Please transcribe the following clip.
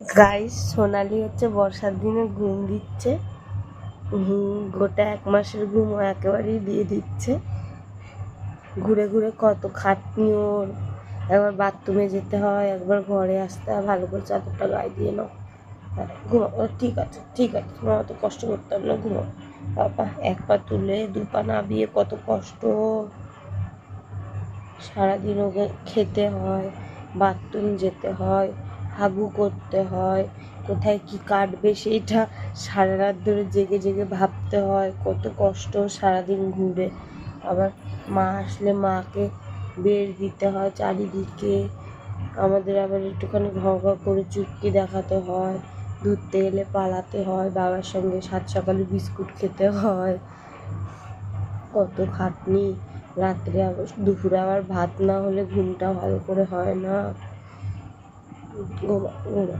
Guys সোনালি হচ্ছে বর্ষার দিনে ঘুম দিচ্ছে। গোটা এক মাসের ঘুম একেবারেই দিয়ে দিচ্ছে। ঘুরে ঘুরে কত খাটনি ওর। একবার বাথরুমে যেতে হয় একবার ঘরে আসতে হয় ভালো করে চাদরটা গায়ে দিয়ে নাও। হ্যাঁ, ঘুমাও। ঠিক আছে ঠিক আছে তোমার অত কষ্ট করতাম না ঘুমাও। বাবা এক পা তুলে দু পা নাবিয়ে কত কষ্ট। সারাদিন ওকে খেতে হয় বাথরুম যেতে হয়। হাগু করতে হয়, কোথায় কি কাটবে সেইটা সারা রাত ধরে জেগে জেগে ভাবতে হয়, কত কষ্ট সারাদিন ঘুরে। আবার মা আসলে মাকে বের দিতে হয় চারিদিকে। আমাদের আবার একটুখানি ঘ ঘ করে চুটকি দেখাতে হয় ধরতে গেলে পালাতে হয়, বাবার সঙ্গে সাত সকালে বিস্কুট খেতে হয়। কত খাটনি, রাত্রে আবার দুপুরে আবার ভাত না হলে ঘুমটা ভালো করে হয় না। ঘুমা ঘুমা